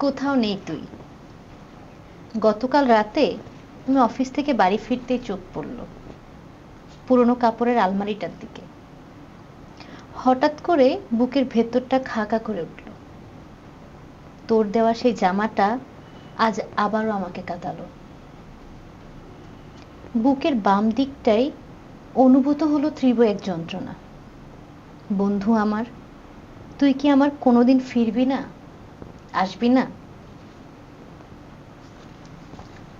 কোথাও নেই তুই। গতকাল রাতে আমি অফিস থেকে বাড়ি ফিরতেই চোখ পড়ল পুরনো কাপড়ের আলমারিটার দিকে। হঠাৎ করে বুকের ভেতরটা খাকা করে উঠল। তোর দেওয়া সেই জামাটা আজ আবারও আমাকে কাঁদালো। বুকের বাম দিকটাই অনুভূত হলো তীব্র এক যন্ত্রণা। বন্ধু আমার, তুই কি আমার কোনোদিন ফিরবি না? আসবি না?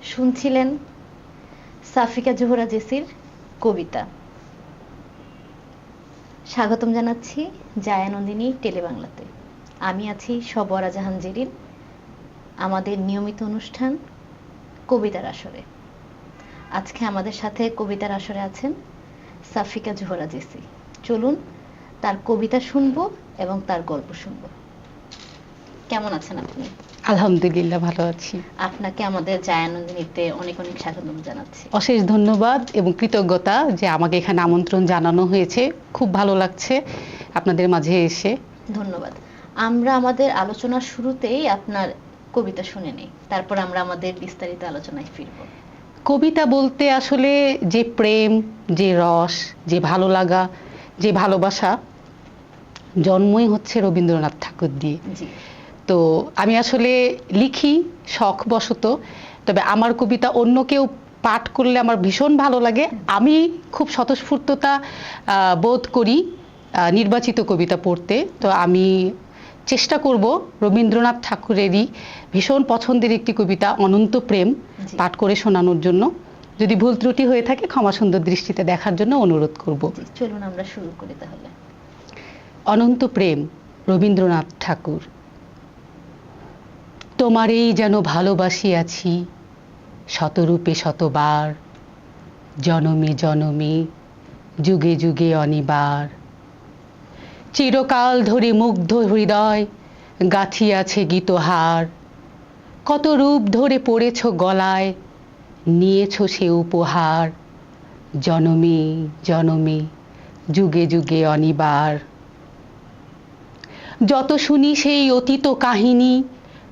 শুনছিলেন সাফিকা জোহরা জেসির কবিতা। স্বাগতম জানাচ্ছি জায়ানন্দিনী টেলিবাংলাতে। আমি আছি সবরা জাহান জেরিন, আমাদের নিয়মিত অনুষ্ঠান কবিতার আসরে। আজকে আমাদের সাথে কবিতার আসরে আছেন সাফিকা জোহরা জেসি। চলুন তার কবিতা শুনব এবং তার গল্প শুনব। কেমন আছেন আপনি? আলহামদুলিল্লাহ ভালো আছি। আপনাকে আমাদের জায়ানন্দিনীতে অনেক অনেক স্বাগতম জানাচ্ছি। অশেষ ধন্যবাদ এবং কৃতজ্ঞতা যে আমাকে এখানে আমন্ত্রণ জানানো হয়েছে। খুব ভালো লাগছে আপনাদের মাঝে এসে। ধন্যবাদ। আমরা আমাদের আলোচনার শুরুতেই আপনার কবিতা শুনে নেই। তারপর আমরা আমাদের বিস্তারিত আলোচনায় ফিরব। কবিতা বলতে আসলে যে প্রেম যে রস যে ভালো লাগা যে ভালোবাসা জন্মই হচ্ছে রবীন্দ্রনাথ ঠাকুর দিয়ে। তো আমি আসলে লিখি শখ শখবশত তবে আমার কবিতা অন্য কেউ পাঠ করলে আমার ভীষণ ভালো লাগে। আমি খুব স্বতঃস্ফূর্ততা বোধ করি নির্বাচিত কবিতা পড়তে। তো আমি চেষ্টা করব রবীন্দ্রনাথ ঠাকুরেরই ভীষণ পছন্দের একটি কবিতা অনন্ত প্রেম পাঠ করে শোনানোর জন্য। যদি ভুল ত্রুটি হয়ে থাকে ক্ষমা সুন্দর দৃষ্টিতে দেখার জন্য অনুরোধ করব। চলুন আমরা শুরু করি তাহলে। অনন্ত প্রেম রবীন্দ্রনাথ ঠাকুর। তোমারেই যেন ভালোবাসি আছি, শতরূপে শতবার, জনমে জনমে, যুগে যুগে অনিবার। চিরকাল ধরে মুগ্ধ হৃদয় গাথিয়াছে গীতহার, কত রূপ ধরে পড়েছ গলায়, নিয়েছ সে উপহার, জনমে জনমে, যুগে যুগে অনিবার। যত শুনি সেই অতীত কাহিনী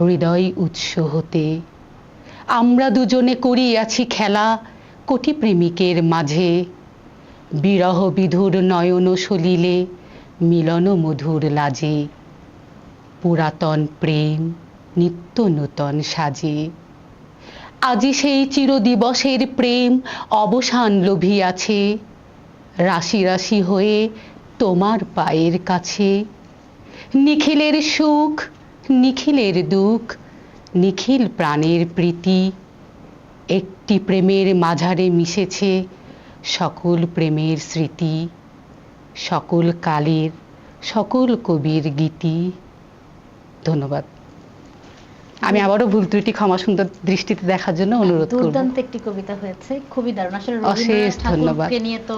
হৃদয় উৎস হতে। আমরা দুজনে করিয়াছি খেলা কোটি প্রেমিকের মাঝে। বিরহ বিধুর নয়ন সলিলে, মিলন মধুর লাজে। পুরাতন প্রেম নিত্য নূতন সাজে। আজি সেই চিরদিবসের প্রেম অবসান লোভিয়াছে। রাশি রাশি হয়ে তোমার পায়ের কাছে। নিখিলের সুখ নিখিলের দুঃখ, নিখিল প্রাণের প্রীতি। একটি প্রেমের মাঝারে মিশেছে সকল প্রেমের স্মৃতি, সকল কালের, সকল কবির গীতি। ধন্যবাদ। আমি আবারও ভুল ত্রুটি ক্ষমা সুন্দর দৃষ্টিতে দেখার জন্য অনুরোধ করব। দুর্দান্ত একটি কবিতা হয়েছে খুবই দারুণ। আসলে অশেষ ধন্যবাদ। নিয়ে তো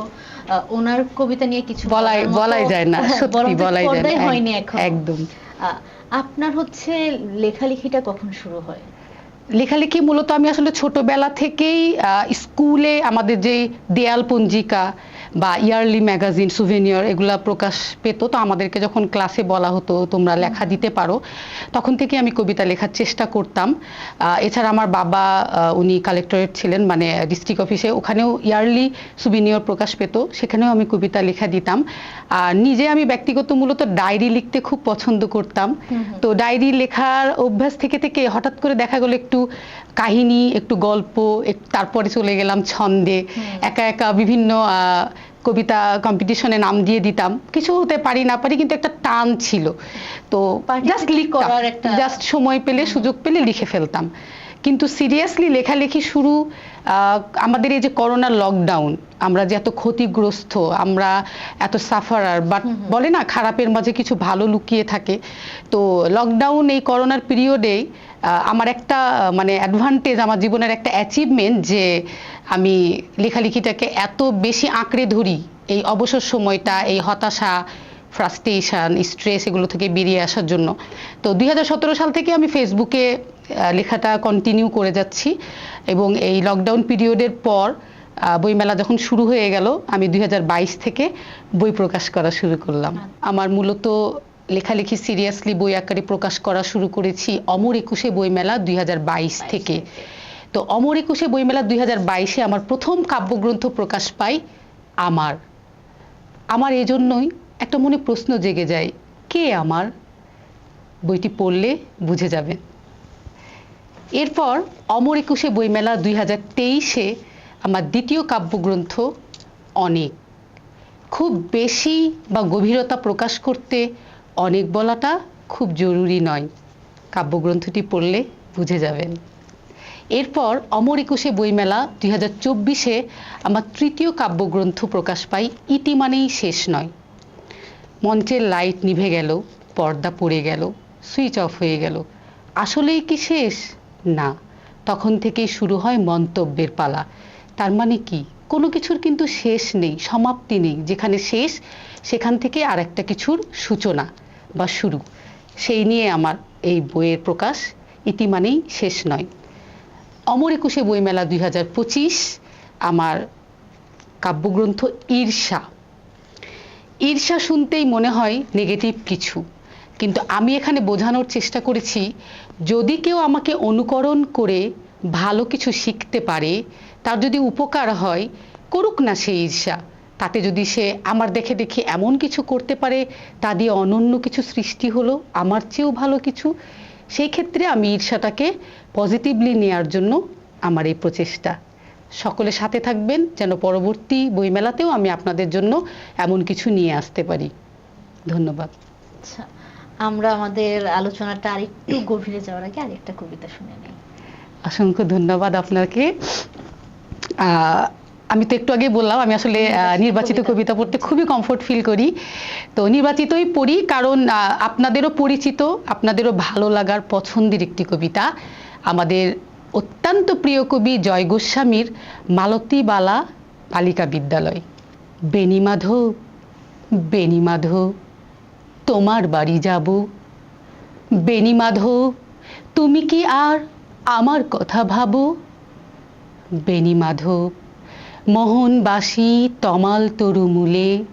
ওনার কবিতা নিয়ে কিছু বলাই বলাই যায় না সত্যি বলাই যায় না একদম। আপনার হচ্ছে লেখালেখিটা কখন শুরু হয়? লেখালেখি মূলত আমি আসলে ছোটবেলা থেকেই স্কুলে আমাদের যে দেয়াল পঞ্জিকা বা ইয়ারলি ম্যাগাজিন সুভেনিয়র এগুলা প্রকাশ পেত। তো আমাদেরকে যখন ক্লাসে বলা হতো তোমরা লেখা দিতে পারো তখন থেকে আমি কবিতা লেখার চেষ্টা করতাম। এছাড়া আমার বাবা উনি কালেক্টরেট ছিলেন মানে ডিস্ট্রিক্ট অফিসে। ওখানেও ইয়ারলি সুভিনিয়র প্রকাশ পেত সেখানেও আমি কবিতা লেখা দিতাম। আর নিজে আমি ব্যক্তিগত মূলত ডায়েরি লিখতে খুব পছন্দ করতাম। তো ডায়েরি লেখার অভ্যাস থেকে থেকে হঠাৎ করে দেখা গেল একটু কাহিনী একটু গল্প তারপরে চলে গেলাম ছন্দে। একা একা বিভিন্ন আহ, কবিতা কম্পিটিশনে নাম দিয়ে দিতাম। কিছু হতে পারি না পারি কিন্তু একটা টান ছিল। তো জাস্ট লিখ করার একটা- জাস্ট সময় পেলে সুযোগ পেলে লিখে ফেলতাম। কিন্তু সিরিয়াসলি লেখালেখি শুরু আমাদের এই যে করোনা লকডাউন আমরা যে এত ক্ষতিগ্রস্ত আমরা এত সাফারার বাট বলে না খারাপের মাঝে কিছু ভালো লুকিয়ে থাকে। তো লকডাউন এই করোনার পিরিয়ডে আমার একটা মানে অ্যাডভান্টেজ আমার জীবনের একটা অ্যাচিভমেন্ট যে আমি লেখালেখিটাকে এত বেশি আঁকড়ে ধরি এই অবসর সময়টা এই হতাশা ফ্রাস্ট্রেশন স্ট্রেস এগুলো থেকে বেরিয়ে আসার জন্য। তো দুই হাজার সতেরো সাল থেকে আমি ফেসবুকে লেখাটা কন্টিনিউ করে যাচ্ছি এবং এই লকডাউন পিরিয়ডের পর বইমেলা যখন শুরু হয়ে গেল আমি দুই হাজার বাইশ থেকে বই প্রকাশ করা শুরু করলাম। আমার মূলত লেখালেখি সিরিয়াসলি বই আকারে প্রকাশ করা শুরু করেছি অমর একুশে বইমেলা দুই হাজার বাইশ থেকে। তো অমর একুশে বইমেলা দুই হাজার বাইশে আমার প্রথম কাব্যগ্রন্থ প্রকাশ পাই আমার। আমার এই জন্যই একটা মনে প্রশ্ন জেগে যায়, কে আমার? বইটি পড়লে বুঝে যাবেন এরপর অমর একুশে বইমেলা দুই হাজার তেইশে আমার দ্বিতীয় কাব্যগ্রন্থ অনেক। খুব বেশি বা গভীরতা প্রকাশ করতে অনেক বলাটা খুব জরুরি নয়। কাব্যগ্রন্থটি পড়লে বুঝে যাবেন। এরপর অমর একুশে বইমেলা দুই হাজার চব্বিশে আমার তৃতীয় কাব্যগ্রন্থ প্রকাশ পাই, ইতি মানেই শেষ নয়। মঞ্চের লাইট নিভে গেল, পর্দা পড়ে গেল, সুইচ অফ হয়ে গেল। আসলেই কি শেষ? না। তখন থেকেই শুরু হয় মন্তব্যের পালা। তার মানে কি? কোনো কিছুর কিন্তু শেষ নেই, সমাপ্তি নেই। যেখানে শেষ, সেখান থেকে আর একটা কিছুর সূচনা বা শুরু। সেই নিয়ে আমার এই বইয়ের প্রকাশ ইতিমানেই শেষ নয়। অমর একুশে বইমেলা দুই হাজার পঁচিশ, আমার কাব্যগ্রন্থ ঈর্ষা ঈর্ষা শুনতেই মনে হয় নেগেটিভ কিছু। কিন্তু আমি এখানে বোঝানোর চেষ্টা করেছি, যদি কেউ আমাকে অনুকরণ করে ভালো কিছু শিখতে পারে, তার যদি উপকার হয়, করুক না সে ঈর্ষা। তাতে যদি সে আমার দেখে দেখে এমন কিছু করতে পারে, তা দিয়ে অনন্য কিছু সৃষ্টি হলো, আমার চেয়েও ভালো কিছু, সেই ক্ষেত্রে আমি ঈর্ষাটাকে পজিটিভলি নেয়ার জন্য আমার এই প্রচেষ্টা। সকলে সাথে থাকবেন যেন পরবর্তী বইমেলাতেও আমি আপনাদের জন্য এমন কিছু নিয়ে আসতে পারি। ধন্যবাদ। আচ্ছা আমরা আমাদের আলোচনাটা আরেকটু গভীরে যাওয়ার আগে আরেকটা কবিতা শুনে নিই। অসংখ্য ধন্যবাদ আপনাকে। আমি তো একটু আগে বললাম আমি আসলে নির্বাচিত কবিতা। পড়তে খুবই কমফোর্ট ফিল করি। তো নির্বাচিতই পড়ি কারণ আপনাদেরও পরিচিত আপনাদেরও ভালো লাগার পছন্দের একটি কবিতা। আমাদের অত্যন্ত প্রিয় কবি জয় গোস্বামীর মালতীবালা বালিকা বিদ্যালয়। বেণীমাধব বেণীমাধব তোমার বাড়ি যাব। বেণীমাধব তুমি কি আর আমার কথা ভাবো? বেণীমাধব মোহনবাসী তমাল তরুমূলে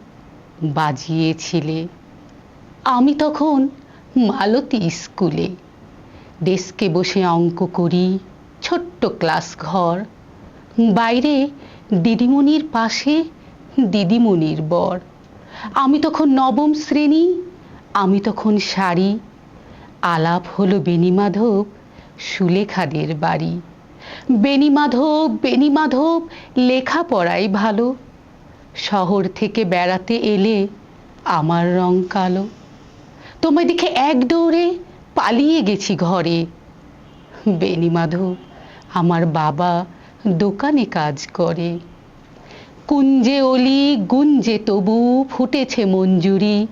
বাজিয়েছিলে। আমি তখন মালতী স্কুলে। ডেস্কে বসে অঙ্ক করি ছোট্ট ক্লাস ঘর। বাইরে দিদিমণির পাশে দিদিমণির বর। আমি তখন নবম শ্রেণি, আমি তখন শাড়ি আলাপ হলো বেণীমাধব সুলেখাদের বাড়ি। বেণীমাধব বেণীমাধব লেখাপড়াই ভালো। শহর থেকে বেড়াতে এলে আমার রং কালো। তোমায় দেখে এক দৌড়ে পালিয়ে গেছি ঘরে। বেণীমাধব আমার বাবা দোকানে কাজ করে। কুঞ্জে অলি, গুঞ্জে তবু ফুটেছে মঞ্জুরি।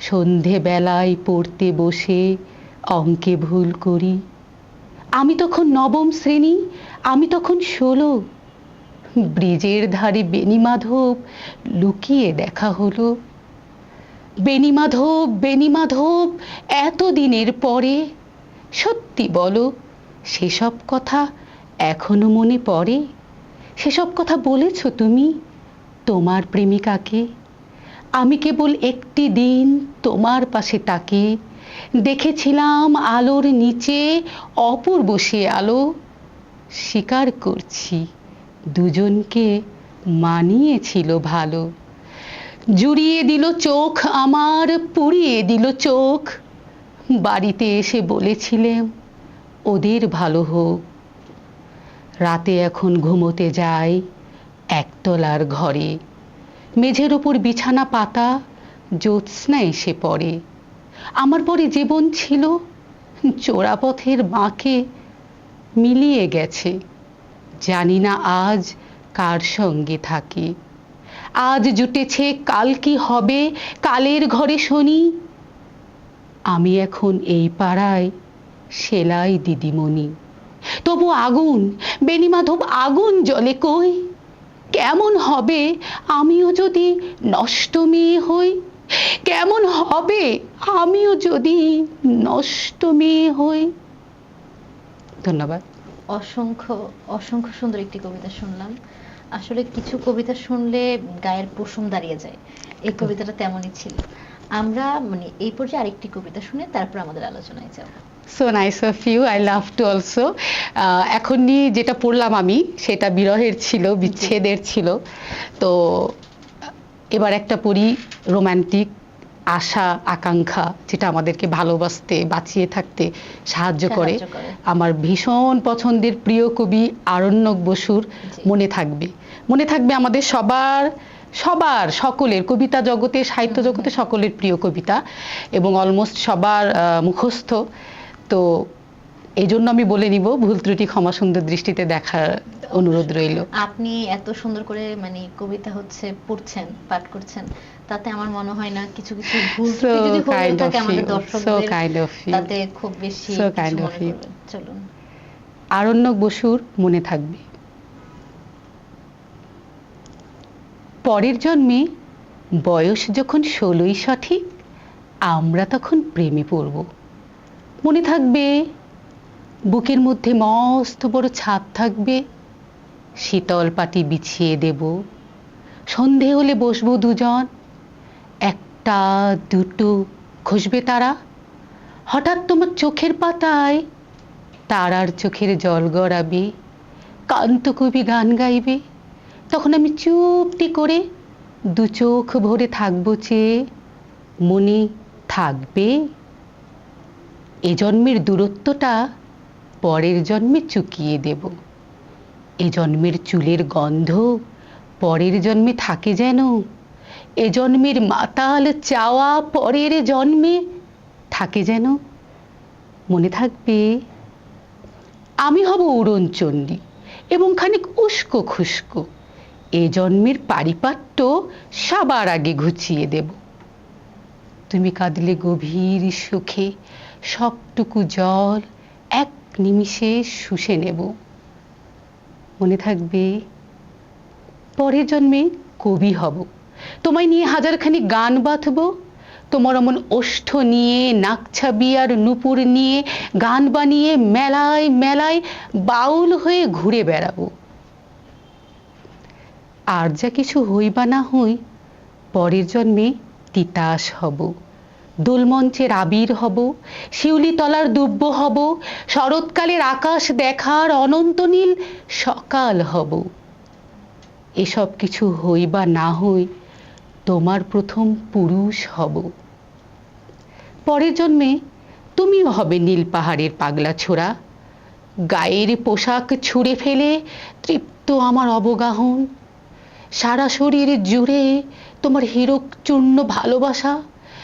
সন্ধেবেলায় পড়তে বসে অঙ্কে ভুল করি। আমি তখন নবম শ্রেণি, আমি তখন ষোলো। ব্রিজের ধারে বেণীমাধব লুকিয়ে দেখা হলো। বেণীমাধব বেণীমাধব এত দিনের পরে সত্যি বলো সেসব কথা এখনও মনে পড়ে? সেসব কথা বলেছ তুমি? তোমার প্রেমিকাকে? আমি কেবল একটি দিন তোমার পাশে তাকে দেখেছিলাম আলোর নিচে অপূর্ব সে আলো। স্বীকার করছি, দুজনকে মানিয়েছিল ভালো। জুড়িয়ে দিল চোখ আমার, পুড়িয়ে দিল চোখ। বাড়িতে এসে বলেছিলেন ওদের ভালো হোক। রাতে এখন ঘুমোতে যায় একতলার ঘরে। মেঝের ওপর বিছানা পাতা, জ্যোৎস্না এসে পড়ে। আমার পরে জীবন ছিল চোরাপথের বাঁকে মিলিয়ে গেছে। জানি না আজ কার সঙ্গে থাকি। আজ জুটেছে কাল কি হবে, কালের ঘরে শনি। আমি এখন এই পাড়ায় সেলাই দিদিমণি। তবু আগুন বেণীমাধব আগুন জলে কই? কেমন হবে আমিও যদি নষ্ট মেয়ে হই? কেমন হবে আমিও যদি নষ্ট মেয়ে হই? ধন্যবাদ। অসংখ্য অসংখ্য সুন্দর একটি কবিতা শুনলাম। আসলে কিছু কবিতা শুনলে গায়ের পশম দাঁড়িয়ে যায়। এই কবিতাটা তেমনই ছিল। আমরা মানে এই পর্যায়ে আরেকটি কবিতা শুনে তারপর আমাদের আলোচনায় যাব। So nice of you I love too also এখনই যেটা পড়লাম আমি সেটা বিরহের ছিল বিচ্ছেদের ছিল। তো এবার একটা পড়ি রোমান্টিক আশা আকাঙ্ক্ষা যেটা আমাদেরকে ভালোবাসতে বাঁচিয়ে থাকতে সাহায্য করে। আমার ভীষণ পছন্দের প্রিয় কবি আরণ্যক বসুর মনে থাকবে। মনে থাকবে আমাদের সবার সবার সকলের কবিতা জগতে সাহিত্য জগতে সকলের প্রিয় কবিতা এবং অলমোস্ট সবার মুখস্থ। তো এই জন্য আমি বলে নিব ভুল ত্রুটি ক্ষমা সুন্দর দৃষ্টিতে দেখার অনুরোধ রইল। আপনি এত সুন্দর করে মানে কবিতা হচ্ছে পড়ছেন পাঠ করছেন তাতে আমার মনে হয় না কিছু কিছু ভুল ত্রুটি যদি হয়ে থাকে আমাদের দর্শকদের তাতে খুব বেশি চলুন। আরণ্যক বসুর মনে থাকবে। পরের জন্মে বয়স যখন ষোলোই সঠিক আমরা তখন প্রেমে পড়ব। মনে থাকবে, বুকের মধ্যে মস্ত বড় ছাদ থাকবে, শীতল পাটি বিছিয়ে দেব। সন্ধে হলে বসবো দুজন, একটা, দুটো খসবে তারা। হঠাৎ তোমার চোখের পাতায় তারার চোখের জল গড়াবে, কান্ত কবি গান গাইবে। তখন আমি চুপটি করে দু চোখ ভরে থাকব চেয়ে মনে থাকবে। এ জন্মের দূরত্বটা পরের জন্মে চুকিয়ে দেব। এ জন্মের চুলের গন্ধ পরের জন্মে থাকে যেন। এ জন্মের মাতাল চাওয়া পরের জন্মে থাকে যেন। মনে থাকবে, আমি হব উড়নচণ্ডী এবং খানিক উস্কো খুস্কো। এ জন্মের পারিপাট্য সবার আগে ঘুচিয়ে দেব। তুমি কাঁদলে গভীর সুখে সবটুকু জল এক নিমিষে শুষে নেব। মনে থাকবে পরের জন্মে কবি হব। তোমায় নিয়ে হাজারখানি গান বাঁধব, তোমার অমন ওষ্ঠ নিয়ে নাকছাবি আর নুপুর নিয়ে, গান বানিয়ে মেলায় মেলায় বাউল হয়ে ঘুরে বেড়াবো। আর যা কিছু হই বা না হই, পরের জন্মে তিতাস হব। দোলমঞ্চের আবির হব শিউলি তলার দুব্য হব, শরৎকালের আকাশ দেখার অনন্ত নীল সকাল হব। এসব কিছু হই বা না হই, তোমার প্রথম পুরুষ হব। পরের জন্মে তুমিও হবে নীল পাহাড়ের পাগলা ছোড়া। গায়ের পোশাক ছুঁড়ে ফেলে তৃপ্ত আমার অবগাহন। সারা শরীর জুড়ে তোমার হীরক চূর্ণ ভালোবাসা।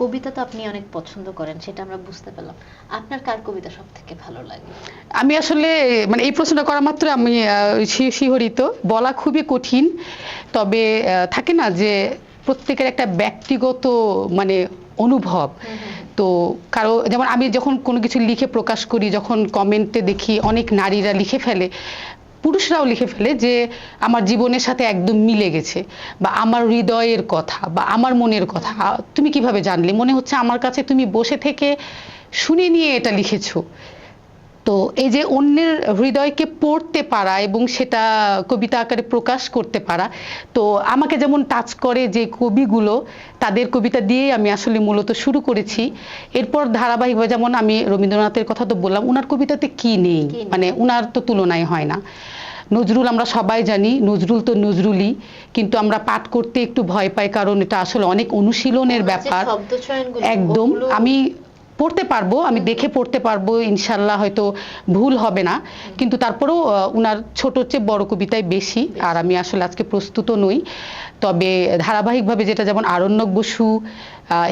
কবিতা তো আপনি অনেক পছন্দ করেন সেটা আমরা বুঝতে পেলাম আপনার কার কবিতা সব থেকে ভালো লাগে? আমি আসলে মানে এই প্রশ্নটা করা মাত্র আমি শিহরিত। বলা খুবই কঠিন তবে থাকে না যে প্রত্যেকের একটা ব্যক্তিগত মানে অনুভব। তো কারও যেমন আমি যখন কোনো কিছু লিখে প্রকাশ করি যখন কমেন্টে দেখি অনেক নারীরা লিখে ফেলে পুরুষরাও লিখে ফেলে যে আমার জীবনের সাথে একদম মিলে গেছে, বা আমার হৃদয়ের কথা, বা আমার মনের কথা। তুমি কীভাবে জানলে? মনে হচ্ছে আমার কাছে তুমি বসে থেকে শুনে নিয়ে এটা লিখেছো। তো এই যে অন্যের হৃদয়কে পড়তে পারা এবং সেটা কবিতা আকারে প্রকাশ করতে পারা তো আমাকে যেমন টাচ করে যে কবিগুলো তাদের কবিতা দিয়ে আমি আসলে মূলত শুরু করেছি। এরপর ধারাবাহিকভাবে যেমন আমি রবীন্দ্রনাথের কথা তো বললাম উনার কবিতাতে কি নেই? মানে উনার তো তুলনায় হয় না। নজরুল আমরা সবাই জানি নজরুল তো নজরুলই কিন্তু আমরা পাঠ করতে একটু ভয় পাই কারণ এটা আসলে অনেক অনুশীলনের ব্যাপার। একদম। আমি পড়তে পারব, আমি দেখে পড়তে পারব, ইনশাল্লাহ হয়তো ভুল হবে না। কিন্তু তারপরেও ওনার ছোট চেয়ে বড় কবিতায় বেশি, আর আমি আসলে আজকে প্রস্তুত নই। তবে ধারাবাহিকভাবে যেটা যেমন আরণ্যক বসু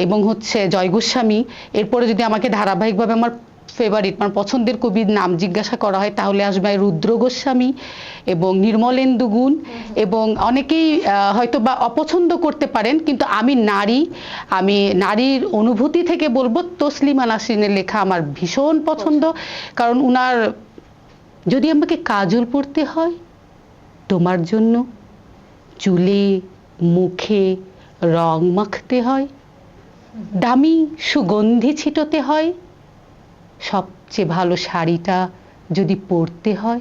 এবং হচ্ছে জয় গোস্বামী এরপরে যদি আমাকে ধারাবাহিকভাবে আমার ফেভারিট আমার পছন্দের কবির নাম জিজ্ঞাসা করা হয়, তাহলে আসবে রুদ্র গোস্বামী এবং নির্মলেন্দু গুণ এবং অনেকেই হয়তো বা অপছন্দ করতে পারেন, কিন্তু আমি নারী, আমি নারীর অনুভূতি থেকে বলব, তসলিমা নাসরিনের লেখা আমার ভীষণ পছন্দ, কারণ উনার, যদি আমাকে কাজল পড়তে হয়, তোমার জন্য চুলে, মুখে রং মাখতে হয়, দামি সুগন্ধি ছিটোতে হয় সবচেয়ে ভালো শাড়িটা যদি পরতে হয়?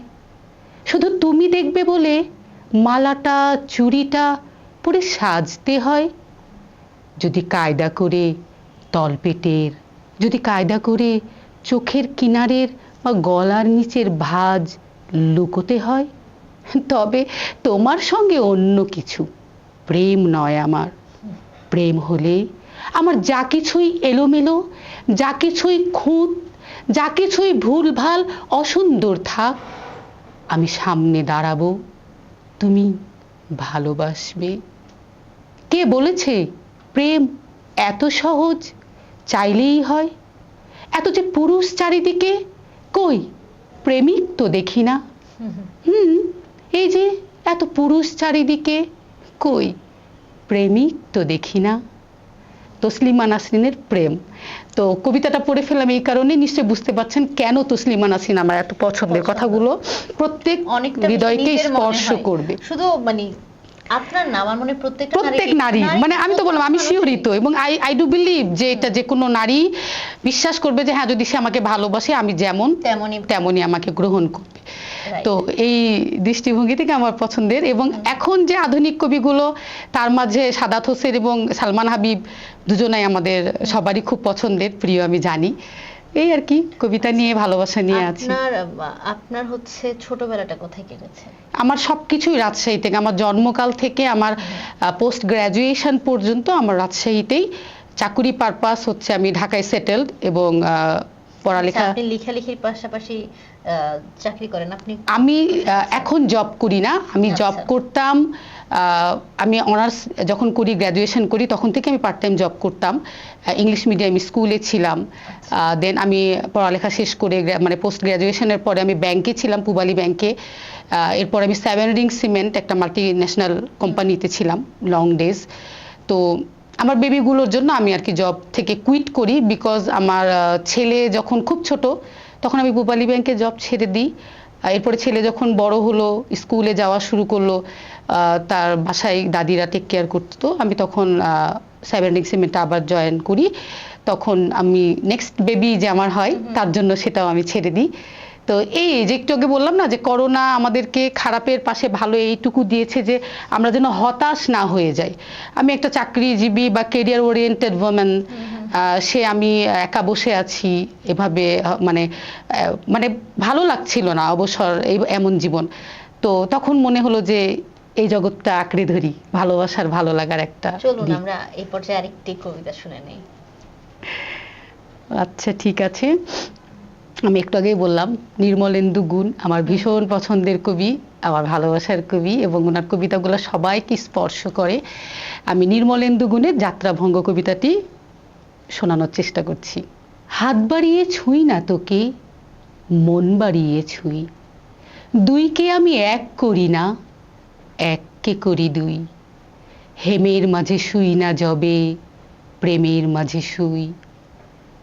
শুধু তুমি দেখবে বলে মালাটা, চুড়িটা পরে সাজতে হয়? যদি কায়দা করে তলপেটের, যদি কায়দা করে চোখের কিনারের বা গলার নিচের ভাঁজ লুকোতে হয়? তবে তোমার সঙ্গে অন্য কিছু। প্রেম নয় আমার। প্রেম হলে আমার যা কিছুই এলোমেলো, যা কিছুই খুঁত যা কিছুই ভুলভাল অসুন্দর থাক আমি সামনে দাঁড়াবো। তুমি ভালোবাসবে। কে বলেছে প্রেম এত সহজ? চাইলেই হয়। এত যে পুরুষ চারিদিকে কই? প্রেমিক তো দেখি না। হুম, এই যে এত পুরুষ চারিদিকে কই? প্রেমিক তো দেখি না। তসলিমা নাসরিনের প্রেম। তো কবিতাটা পড়ে ফেললাম এই কারণে নিশ্চয়ই বুঝতে পারছেন কেন তসলিমা নাসরিন আমার এত পছন্দের কথাগুলো। প্রত্যেক হৃদয়কে স্পর্শ করবে। শুধু মানে আপনার না আমার মনে প্রত্যেকটা প্রত্যেক নারী। মানে আমি তো বললাম আমি শিওরিত এবং আই আই ডু বিলিভ যে এটা যে কোনো নারী বিশ্বাস করবে যে হ্যাঁ যদি সে আমাকে ভালোবাসে আমি যেমন তেমনই। তেমনই আমাকে গ্রহণ করবে. তো এই দৃষ্টিভঙ্গি থেকে আমার পছন্দের এবং এখন যে আধুনিক কবিগুলো তার মাঝে সাদাত হোসেন এবং সালমান হাবিব দুজনাই আমাদের সবারই খুব পছন্দের প্রিয় আমি জানি। এই আর কি কবিতা নিয়ে ভালোবাসা নিয়ে আছি। আপনার আপনার হচ্ছে ছোটবেলাটা কোথায় কেটেছে? আমার সবকিছুই রাজশাহী থেকে আমার জন্মকাল থেকে আমার পোস্ট গ্রাজুয়েশন পর্যন্ত আমার রাজশাহীতেই চাকুরি পারপাস হচ্ছে আমি ঢাকায় সেটেলড এবং পড়ালেখা। আচ্ছা, আপনি লেখালেখির পাশাপাশি চাকরি করেন। আপনি আমি এখন জব করি না। আমি জব আচ্ছা। করতাম আমি অনার্স যখন করি গ্র্যাজুয়েশন করি তখন থেকে আমি পার্ট টাইম জব করতাম ইংলিশ মিডিয়াম স্কুলে ছিলাম। আচ্ছা। দেন আমি পড়ালেখা শেষ করে মানে পোস্ট গ্র্যাজুয়েশনের পরে আমি ব্যাংকে ছিলাম পুবালি ব্যাংকে এরপর আমি সেভেন রিং সিমেন্ট একটা মাল্টি ন্যাশনাল কোম্পানিতে ছিলাম লং ডেজ তো আমার বেবিগুলোর জন্য আমি আর কি জব থেকে কুইট করি বিকজ আমার ছেলে যখন খুব ছোট তখন আমি পুবালি ব্যাংকে জব ছেড়ে দিই। এরপরে ছেলে যখন বড় হলো স্কুলে যাওয়া শুরু করল আহ, তার বাসায় দাদিরা টেক কেয়ার করতো। আমি তখন সেভেন রিং সিমেন্টে আবার জয়েন করি। তখন আমি নেক্সট বেবি যে আমার হয় তার জন্য সেটাও আমি ছেড়ে দিই। তো এই যে একটু আগে বললাম না যে করোনা আমাদেরকে খারাপের পাশে ভালো এইটুকু দিয়েছে যে আমরা যেন হতাশ না হয়ে যাই। আমি একটা চাকরিজীবী বা কেরিয়ার ওরিয়েন্টেড ওমেন সে আমি একা বসে আছি এভাবে মানে মানে ভালো লাগছিল না অবসর এই এমন জীবন। তো তখন মনে হলো যে এই জগৎটা আঁকড়ে ধরি ভালোবাসার ভালো লাগার একটা চলুন আমরা এই পর্যায়ে আরেকটি কবিতা শুনে নেই। আচ্ছা ঠিক আছে। আমি একটু আগেই বললাম, নির্মলেন্দু গুণ আমার ভীষণ পছন্দের কবি, আমার ভালোবাসার কবি এবং ওনার কবিতাগুলো সবাইকে স্পর্শ করে। আমি নির্মলেন্দু গুণের যাত্রাভঙ্গ কবিতাটি শোনানোর চেষ্টা করছি। হাত বাড়িয়ে ছুঁই না তোকে, মন বাড়িয়ে ছুঁই। দুইকে আমি এক করি না, এককে করি দুই। হেমের মাঝে শুই না যবে প্রেমের মাঝে শুই।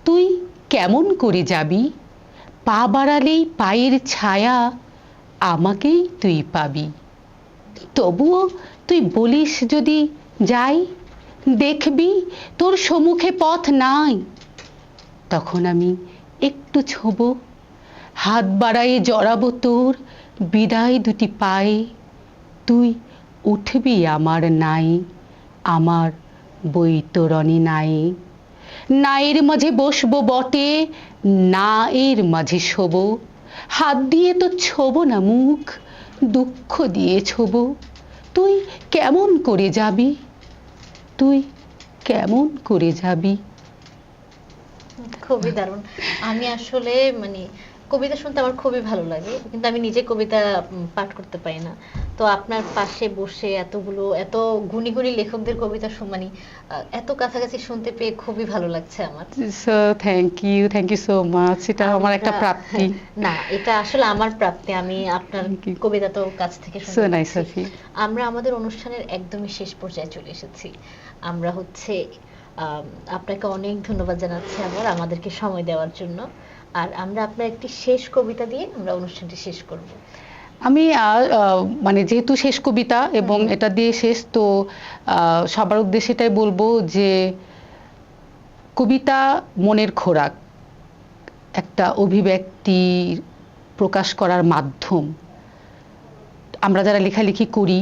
তুই কেমন করে যাবি? পা বাড়ালেই পায়ের ছায়া আমাকেই তুই পাবি। তবুও তুই বলিস যদি যাই, দেখবি তোর সম্মুখে পথ নাই। তখন আমি একটু ছোব, হাত বাড়ায়ে জড়াবো তোর বিদায় দুটি পায়ে। তুই উঠবি আমার নাই, আমার বৈতরণী নাই। নায়ের মাঝে বসবো বটে না এর মাঝে শোব। হাত দিয়ে তো ছোব না মুখ, দুঃখ দিয়ে ছোব। তুই কেমন করে যাবি? তুই কেমন করে যাবি? খুবই দারুণ। আমি আসলে মানে কবিতা শুনতে আমার খুবই ভালো লাগে কিন্তু আমি নিজে কবিতা পাঠ করতে পারি না। তো আপনার পাশে বসে এতগুলো এত গুণী গুণী লেখকদের কবিতা শু- মানে এত কাছাকাছি শুনতে পেয়ে খুবই ভালো লাগছে আমার। So thank you thank you so much এটা আমার একটা প্রাপ্তি। না এটা আসলে আমার প্রাপ্তি আমি আপনার কবিতা তো কাছ থেকে সো নাইস। আমরা আমাদের অনুষ্ঠানের একদমই শেষ পর্যায়ে চলে এসেছি। আমরা হচ্ছে আপনাকে অনেক ধন্যবাদ জানাচ্ছি আবার আমাদেরকে সময় দেওয়ার জন্য। আর আমরা আপনার একটি শেষ কবিতা দিয়ে আমরা অনুষ্ঠানটি শেষ করব। আমি মানে যেহেতু শেষ কবিতা এবং এটা দিয়ে শেষ তো সবার উদ্দেশ্যে এটাই বলব যে কবিতা মনের খোরাক একটা অভিব্যক্তি প্রকাশ করার মাধ্যম। আমরা যারা লেখালেখি করি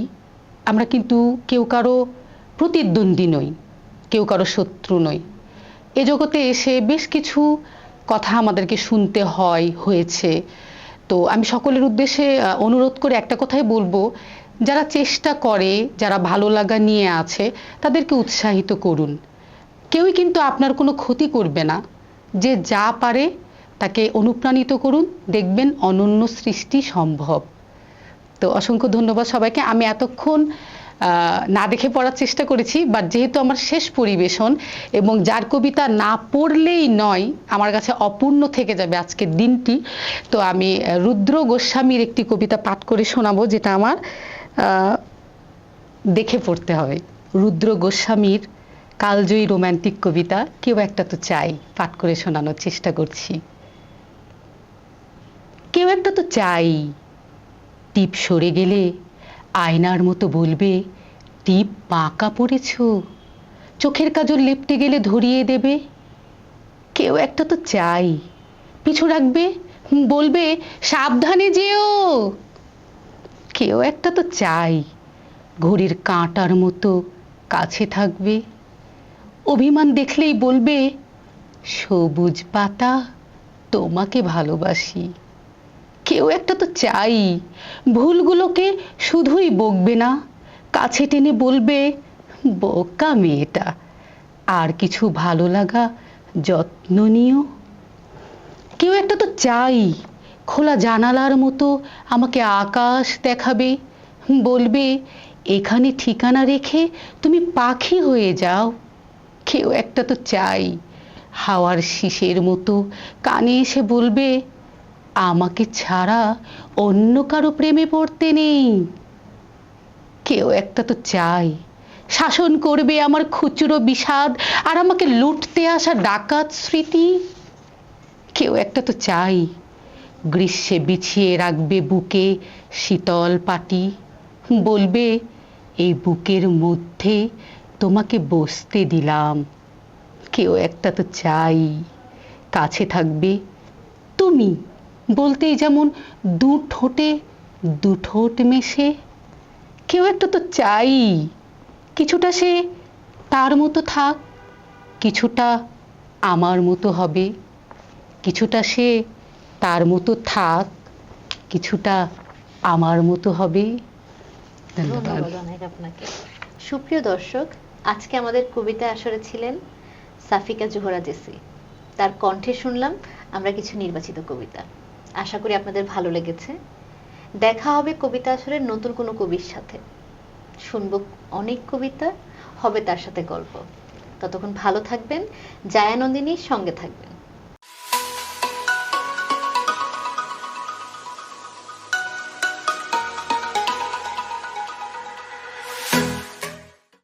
আমরা কিন্তু কেউ কারও প্রতিদ্বন্দ্বী নই কেউ কারও শত্রু নই। এ জগতে এসে বেশ কিছু কথা আমাদেরকে শুনতে হয়, হয়েছে। তো আমি সকলের উদ্দেশ্যে অনুরোধ করে একটা কথাই বলব। যারা চেষ্টা করে, যারা ভালো লাগা নিয়ে আছে, তাদেরকে উৎসাহিত করুন। কেউই কিন্তু আপনার কোনো ক্ষতি করবে না। যে যা পারে, তাকে অনুপ্রাণিত করুন। দেখবেন অনন্য সৃষ্টি সম্ভব। তো অসংখ্য ধন্যবাদ সবাইকে। আমি এতক্ষণ না দেখে পড়ার চেষ্টা করেছি বাট যেহেতু আমার শেষ পরিবেশন এবং যার কবিতা না পড়লেই নয়, আমার কাছে অপূর্ণ থেকে যাবে আজকের দিনটি। তো আমি রুদ্র গোস্বামীর একটি কবিতা পাঠ করে শোনাবো, যেটা আমার দেখে পড়তে হবে। রুদ্র গোস্বামীর কালজয়ী রোম্যান্টিক কবিতা, কেউ একটা তো চাই, পাঠ করে শোনানোর চেষ্টা করছি। কেউ একটা তো চাই, টিপ সরে গেলে আয়নার মতো বলবে, টিপ বাঁকা পড়েছ। চোখের কাজল লেপটে গেলে ধরিয়ে দেবে। কেউ একটা তো চাই। পিছু রাখবে, বলবে, সাবধানে যেও। কেউ একটা তো চাই। ঘড়ির কাঁটার মতো কাছে থাকবে। অভিমান দেখলেই বলবে, সবুজ পাতা, তোমাকে ভালোবাসি। কেউ একটা তো চাই। ভুলগুলোকে শুধুই বকবে না। কাছে টেনে বলবে, বোকা মেয়েটা, আর কিছু ভালো লাগা যত্ন নিও। কেউ একটা তো চাই, খোলা জানালার মতো আমাকে আকাশ দেখাবে, বলবে, এখানে ঠিকানা রেখে তুমি পাখি হয়ে যাও। কেউ একটা তো চাই, হাওয়ার শীষের মতো কানে এসে বলবে আমাকে ছাড়া অন্য কারও প্রেমে পড়তে নেই। কেউ একটা তো চাই। শাসন করবে আমার খুচরো বিষাদ আর আমাকে লুটতে আসা ডাকাত স্মৃতি। কেউ একটা তো চাই। গ্রীষ্মে বিছিয়ে রাখবে বুকে শীতল পাটি। বলবে, এই বুকের মধ্যে তোমাকে বসতে দিলাম। কেউ একটা তো চাই। কাছে থাকবে, তুমি। বলতেই যেমন দু ঠোঁটে দু ঠোঁট মেশে, কেউ একটা তো চাই। কিছুটা সে তার মতো থাক, কিছুটা আমার মতো হবে। কিছুটা সে তার মতো থাক, কিছুটা আমার মতো হবে। আপনাকে। সুপ্রিয় দর্শক, আজকে আমাদের কবিতা আসরে ছিলেন সাফিকা জোহরা জেসি। তার কণ্ঠে শুনলাম আমরা কিছু নির্বাচিত কবিতা। আশা করি আপনাদের ভালো লেগেছে। দেখা হবে কবিতা আসরের নতুন কোনো কবির সাথে। শুনব অনেক কবিতা, হবে তার সাথে গল্প। ততক্ষণ ভালো থাকবেন, জায়ানন্দিনীর সঙ্গে থাকবেন।